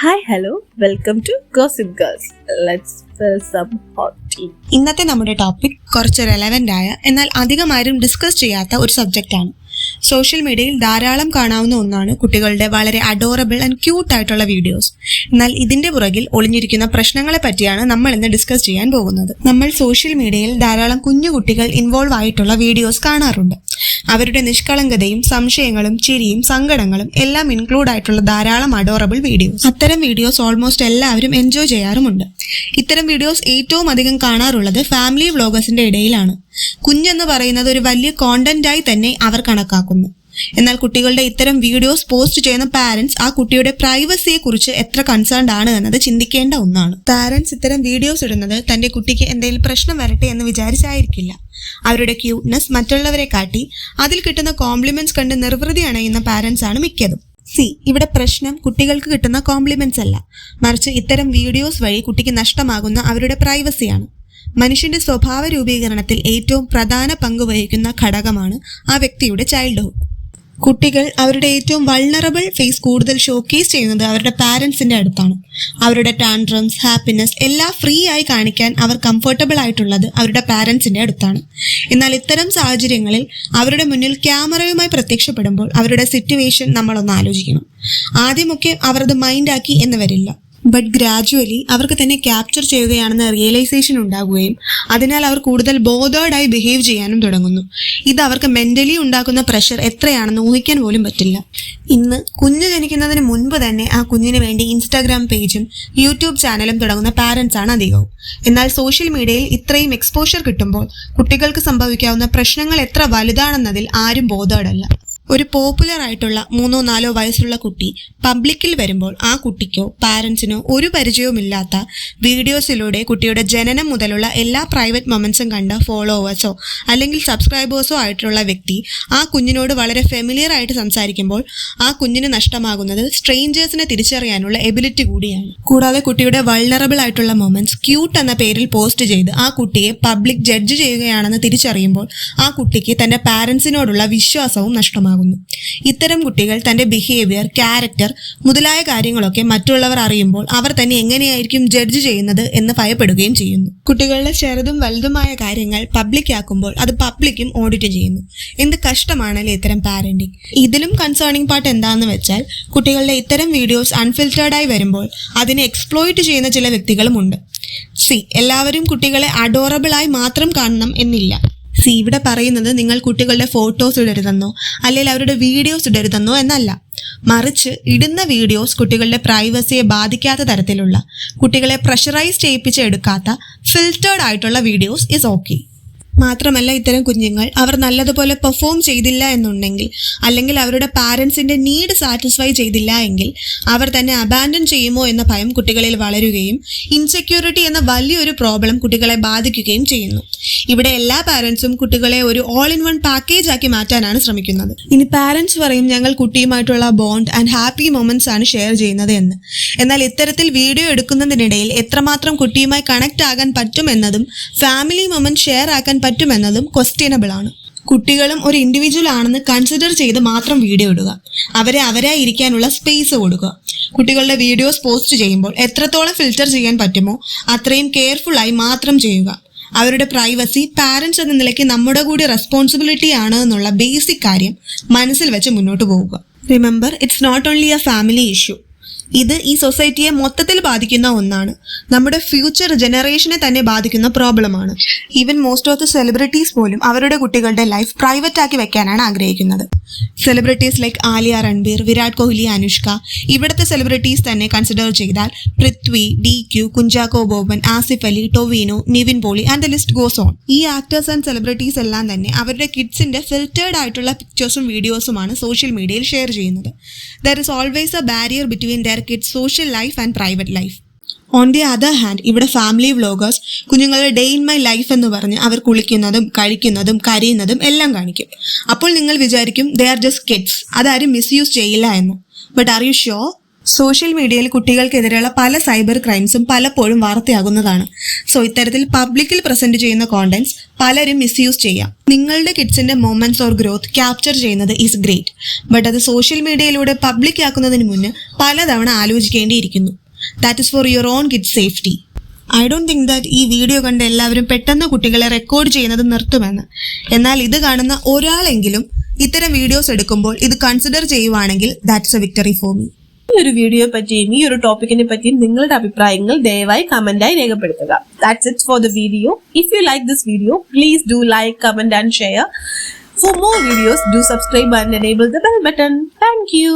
Hi hello welcome to girls let's hot tea ഇന്നത്തെ നമ്മുടെ topic കുറച്ച് റെലവെന്റ് ആയ എന്നാൽ അധികം ആരും ഡിസ്കസ് ചെയ്യാത്ത ഒരു സബ്ജക്റ്റ് ആണ്. സോഷ്യൽ മീഡിയയിൽ ധാരാളം കാണാവുന്ന ഒന്നാണ് കുട്ടികളുടെ വളരെ അഡോറബിൾ ആൻഡ് ക്യൂട്ട് ആയിട്ടുള്ള വീഡിയോസ് എന്നാൽ ഇതിന്റെ പുറകിൽ ഒളിഞ്ഞിരിക്കുന്ന പ്രശ്നങ്ങളെ പറ്റിയാണ് നമ്മൾ ഇന്ന് ഡിസ്കസ് ചെയ്യാൻ പോകുന്നത്. നമ്മൾ സോഷ്യൽ മീഡിയയിൽ ധാരാളം കുഞ്ഞു കുട്ടികൾ ഇൻവോൾവ് ആയിട്ടുള്ള വീഡിയോസ് കാണാറുണ്ട്. അവരുടെ നിഷ്കളങ്കതയും സംശയങ്ങളും ചിരിയും സങ്കടങ്ങളും എല്ലാം ഇൻക്ലൂഡ് ആയിട്ടുള്ള ധാരാളം അഡോറബിൾ വീഡിയോസ് അത്തരം വീഡിയോസ് ഓൾമോസ്റ്റ് എല്ലാവരും എൻജോയ് ചെയ്യാറുമുണ്ട്. ഇത്തരം വീഡിയോസ് ഏറ്റവും അധികം കാണാറുള്ളത് ഫാമിലി വ്ളോഗേഴ്സിന്റെ ഇടയിലാണ്. കുഞ്ഞെന്ന് പറയുന്നത് ഒരു വലിയ കോണ്ടന്റായി തന്നെ അവർ കണക്കാക്കുന്നു. എന്നാൽ കുട്ടികളുടെ ഇത്തരം വീഡിയോസ് പോസ്റ്റ് ചെയ്യുന്ന പാരന്റ്സ് ആ കുട്ടിയുടെ പ്രൈവസിയെ കുറിച്ച് എത്ര കൺസേൺഡ് ആണ് എന്നത് ചിന്തിക്കേണ്ട ഒന്നാണ്. പാരന്റ്സ് ഇത്തരം വീഡിയോസ് ഇടുന്നത് തന്റെ കുട്ടിക്ക് എന്തെങ്കിലും പ്രശ്നം വരട്ടെ എന്ന് വിചാരിച്ചായിരിക്കില്ല. അവരുടെ ക്യൂട്ട്നെസ് മറ്റുള്ളവരെ കാട്ടി അതിൽ കിട്ടുന്ന കോംപ്ലിമെന്റ്സ് കണ്ട് നിർവൃതി അണയുന്ന പാരന്റ്സ് ആണ് മിക്കതും. സി ഇവിടെ പ്രശ്നം കുട്ടികൾക്ക് കിട്ടുന്ന കോംപ്ലിമെന്റ്സ് അല്ല. മറിച്ച് ഇത്തരം വീഡിയോസ് വഴി കുട്ടിക്ക് നഷ്ടമാകുന്ന അവരുടെ പ്രൈവസിയാണ് മനുഷ്യന്റെ സ്വഭാവ രൂപീകരണത്തിൽ ഏറ്റവും പ്രധാന പങ്ക് വഹിക്കുന്ന ഘടകമാണ് ആ വ്യക്തിയുടെ ചൈൽഡ്ഹുഡ് കുട്ടികൾ അവരുടെ ഏറ്റവും വൾണറബിൾ ഫേസ് കൂടുതൽ ഷോക്കേസ് ചെയ്യുന്നത് അവരുടെ പാരൻസിന്റെ അടുത്താണ്. അവരുടെ ടാൻഡ്രംസ് ഹാപ്പിനെസ് എല്ലാം ഫ്രീ ആയി കാണിക്കാൻ അവർ കംഫർട്ടബിൾ ആയിട്ടുള്ളത് അവരുടെ പാരൻസിന്റെ അടുത്താണ്. എന്നാൽ ഇത്തരം സാഹചര്യങ്ങളിൽ അവരുടെ മുന്നിൽ ക്യാമറയുമായി പ്രത്യക്ഷപ്പെടുമ്പോൾ അവരുടെ സിറ്റുവേഷൻ നമ്മളൊന്ന് ആലോചിക്കണം. ആദ്യമൊക്കെ അവർ അത് മൈൻഡാക്കി എന്ന് വരില്ല. ബട്ട് ഗ്രാജുവലി അവർക്ക് തന്നെ ക്യാപ്ചർ ചെയ്യുകയാണെന്ന റിയലൈസേഷൻ ഉണ്ടാകുകയും അതിനാൽ അവർ കൂടുതൽ ബോധേർഡായി ബിഹേവ് ചെയ്യാനും തുടങ്ങുന്നു. ഇത് അവർക്ക് മെന്റലി ഉണ്ടാക്കുന്ന പ്രഷർ എത്രയാണെന്ന് ഊഹിക്കാൻ പോലും പറ്റില്ല. ഇന്ന് കുഞ്ഞ് ജനിക്കുന്നതിന് മുൻപ് തന്നെ ആ കുഞ്ഞിന് വേണ്ടി ഇൻസ്റ്റാഗ്രാം പേജും യൂട്യൂബ് ചാനലും തുടങ്ങുന്ന പാരന്റ്സ് ആണ് അധികവും. എന്നാൽ സോഷ്യൽ മീഡിയയിൽ ഇത്രയും എക്സ്പോഷർ കിട്ടുമ്പോൾ കുട്ടികൾക്ക് സംഭവിക്കാവുന്ന പ്രശ്നങ്ങൾ എത്ര വലുതാണെന്നതിൽ ആരും ബോധേർഡല്ല ഒരു പോപ്പുലർ ആയിട്ടുള്ള മൂന്നോ നാലോ വയസ്സുള്ള കുട്ടി പബ്ലിക്കിൽ വരുമ്പോൾ ആ കുട്ടിക്കോ പാരൻസിനോ ഒരു പരിചയവുമില്ലാത്ത വീഡിയോസിലൂടെ കുട്ടിയുടെ ജനനം മുതലുള്ള എല്ലാ പ്രൈവറ്റ് മൊമെന്റ്സും കണ്ട ഫോളോവേഴ്സോ അല്ലെങ്കിൽ സബ്സ്ക്രൈബേഴ്സോ ആയിട്ടുള്ള വ്യക്തി ആ കുഞ്ഞിനോട് വളരെ ഫെമിലിയർ ആയിട്ട് സംസാരിക്കുമ്പോൾ ആ കുഞ്ഞിന് നഷ്ടമാകുന്നത് സ്ട്രേഞ്ചേഴ്സിനെ തിരിച്ചറിയാനുള്ള എബിലിറ്റി കൂടിയാണ്. കൂടാതെ കുട്ടിയുടെ വൾണറബിൾ ആയിട്ടുള്ള മൊമെന്റ്സ് ക്യൂട്ട് എന്ന പേരിൽ പോസ്റ്റ് ചെയ്ത് ആ കുട്ടിയെ പബ്ലിക് ജഡ്ജ് ചെയ്യുകയാണെന്ന് തിരിച്ചറിയുമ്പോൾ ആ കുട്ടിക്ക് തന്റെ പാരൻസിനോടുള്ള വിശ്വാസവും നഷ്ടമാകുന്നു ഇത്തരം കുട്ടികൾ തന്റെ ബിഹേവിയർ ക്യാരക്ടർ മുതലായ കാര്യങ്ങളൊക്കെ മറ്റുള്ളവർ അറിയുമ്പോൾ അവർ തന്നെ എങ്ങനെയായിരിക്കും ജഡ്ജ് ചെയ്യുന്നത് എന്ന് ഭയപ്പെടുകയും ചെയ്യുന്നു. കുട്ടികളുടെ ചെറുതും വലുതുമായ കാര്യങ്ങൾ പബ്ലിക് ആക്കുമ്പോൾ അത് പബ്ലിക്കും ഓഡിറ്റ് ചെയ്യുന്നു. എന്ത് കഷ്ടമാണല്ലേ ഇത്തരം പാരന്റിങ് ഇതിലും കൺസേണിംഗ് പാർട്ട് എന്താണെന്ന് വെച്ചാൽ കുട്ടികളുടെ ഇത്തരം വീഡിയോസ് അൺഫിൽറ്റേർഡായി വരുമ്പോൾ അതിനെ എക്സ്പ്ലോയിറ്റ് ചെയ്യുന്ന ചില വ്യക്തികളും ഉണ്ട്. സി എല്ലാവരും കുട്ടികളെ അഡോറബിൾ ആയി മാത്രം കാണണം എന്നില്ല. സി ഇവിടെ പറയുന്നത് നിങ്ങൾ കുട്ടികളുടെ ഫോട്ടോസ് ഇടരുതെന്നോ അല്ലെങ്കിൽ അവരുടെ വീഡിയോസ് ഇടരുതെന്നോ എന്നല്ല. മറിച്ച് ഇടുന്ന വീഡിയോസ് കുട്ടികളുടെ പ്രൈവസിയെ ബാധിക്കാത്ത തരത്തിലുള്ള കുട്ടികളെ പ്രഷറൈസ് ചെയ്യിപ്പിച്ച് എടുക്കാത്ത ഫിൽറ്റേർഡ് ആയിട്ടുള്ള വീഡിയോസ് ഇസ് ഓക്കെ മാത്രമല്ല ഇത്തരം കുഞ്ഞുങ്ങൾ അവർ നല്ലതുപോലെ പെർഫോം ചെയ്തില്ല എന്നുണ്ടെങ്കിൽ അല്ലെങ്കിൽ അവരുടെ പാരൻസിന്റെ നീഡ് സാറ്റിസ്ഫൈ ചെയ്തില്ല എങ്കിൽ അവർ തന്നെ അബാൻഡൻ ചെയ്യുമോ എന്ന ഭയം കുട്ടികളിൽ വളരുകയും ഇൻസെക്യൂരിറ്റി എന്ന വലിയൊരു പ്രോബ്ലം കുട്ടികളെ ബാധിക്കുകയും ചെയ്യുന്നു. ഇവിടെ എല്ലാ പാരൻസും കുട്ടികളെ ഒരു ഓൾ ഇൻ വൺ പാക്കേജ് ആക്കി മാറ്റാനാണ് ശ്രമിക്കുന്നത്. ഇനി പാരൻസ് പറയും ഞങ്ങൾ കുട്ടിയുമായിട്ടുള്ള ബോണ്ട് ആൻഡ് ഹാപ്പി മൊമെന്റ്സ് ആണ് ഷെയർ ചെയ്യുന്നത് എന്ന്. എന്നാൽ ഇത്തരത്തിൽ വീഡിയോ എടുക്കുന്നതിനിടയിൽ എത്രമാത്രം കുട്ടിയുമായി കണക്ട് ആകാൻ പറ്റുമെന്നതും ഫാമിലി മൊമെന്റ് ഷെയർ ആക്കാൻ പറ്റുമെന്നതും ക്വസ്റ്റ്യനബിൾ ആണ്. കുട്ടികളും ഒരു ഇൻഡിവിജ്വൽ ആണെന്ന് കൺസിഡർ ചെയ്ത് മാത്രം വീഡിയോ ഇടുക. അവരെ അവരായി ഇരിക്കാനുള്ള സ്പേസ് കൊടുക്കുക. കുട്ടികളുടെ വീഡിയോസ് പോസ്റ്റ് ചെയ്യുമ്പോൾ എത്രത്തോളം ഫിൽറ്റർ ചെയ്യാൻ പറ്റുമോ അത്രയും കെയർഫുൾ ആയി മാത്രം ചെയ്യുക. അവരുടെ പ്രൈവസി പാരന്റ്സ് എന്ന നിലയ്ക്ക് നമ്മുടെ കൂടി റെസ്പോൺസിബിലിറ്റി ആണ് എന്നുള്ള ബേസിക് കാര്യം മനസ്സിൽ വെച്ച് മുന്നോട്ട് പോവുക. Remember it's not only a family issue ഇത് ഈ സൊസൈറ്റിയെ മൊത്തത്തിൽ ബാധിക്കുന്ന ഒന്നാണ്. നമ്മുടെ ഫ്യൂച്ചർ ജനറേഷനെ തന്നെ ബാധിക്കുന്ന പ്രോബ്ലമാണ്. Even most of the celebrities പോലും അവരുടെ കുട്ടികളുടെ ലൈഫ് പ്രൈവറ്റ് ആക്കി വെക്കാനാണ് ആഗ്രഹിക്കുന്നത്. സെലിബ്രിറ്റീസ് ലൈക്ക് ആലിയ രൺബീർ വിരാട് കോഹ്ലി അനുഷ്ക ഇവിടുത്തെ സെലിബ്രിറ്റീസ് തന്നെ കൺസിഡർ ചെയ്താൽ Prithvi D Q Kunchacko Boban Asif Ali Tovino Nivin Pauly and the list goes on ഈ ആക്ടേഴ്സ് ആൻഡ് സെലിബ്രിറ്റീസ് എല്ലാം തന്നെ അവരുടെ കിഡ്സിന്റെ ഫിൽറ്റേർഡ് ആയിട്ടുള്ള പിക്ചേഴ്സും വീഡിയോസുമാണ് സോഷ്യൽ മീഡിയയിൽ ഷെയർ ചെയ്യുന്നത്. There is always a barrier between their kids social life and private life on the other hand ഇവിടെ ഫാമിലി വ്ളോഗേഴ്സ് കുഞ്ഞുങ്ങളുടെ ഡേ ഇൻ മൈ ലൈഫ് എന്ന് പറഞ്ഞ് അവർ കുളിക്കുന്നതും കഴിക്കുന്നതും കരയുന്നതും എല്ലാം കാണിക്കും. അപ്പോൾ നിങ്ങൾ വിചാരിക്കും ദേ ആർ ജസ്റ്റ് കിഡ്സ് അതാരും മിസ്യൂസ് ചെയ്യില്ല എന്ന്. But are you sure social മീഡിയയിൽ കുട്ടികൾക്കെതിരെയുള്ള പല സൈബർ ക്രൈംസും പലപ്പോഴും വാർത്തയാകുന്നതാണ്. സോ ഇത്തരത്തിൽ പബ്ലിക്കിൽ പ്രസന്റ് ചെയ്യുന്ന കോണ്ടന്റ്സ് പലരും മിസ്യൂസ് ചെയ്യാം. നിങ്ങളുടെ കിഡ്സിന്റെ മൊമെന്റ്സ് ഓർ ഗ്രോത്ത് ക്യാപ്ചർ ചെയ്യുന്നത് ഈസ് ഗ്രേറ്റ് ബട്ട് അത് സോഷ്യൽ മീഡിയയിലൂടെ പബ്ലിക് ആക്കുന്നതിന് മുന്ന് പലതവണ ആലോചിക്കേണ്ടിയിരിക്കുന്നു. That is for your own kids safety I don't think that ഈ വീഡിയോ കണ്ട് എല്ലാവരും പെട്ടെന്ന് കുട്ടികളെ റെക്കോർഡ് ചെയ്യുന്നത് നിർത്തുമെന്ന്. എന്നാൽ ഇത് കാണുന്ന ഒരാളെങ്കിലും ഇത്തരം വീഡിയോസ് എടുക്കുമ്പോൾ ഇത് കൺസിഡർ ചെയ്യുവാണെങ്കിൽ that's a victory for me ഒരു വീഡിയോ പറ്റിയും ഈ ഒരു ടോപ്പിക്കിനെ പറ്റിയും നിങ്ങളുടെ അഭിപ്രായങ്ങൾ ദയവായി കമന്റായി രേഖപ്പെടുത്തുക. That's it for the video if you like this video please do like comment and share for more videos do subscribe and enable the bell button thank you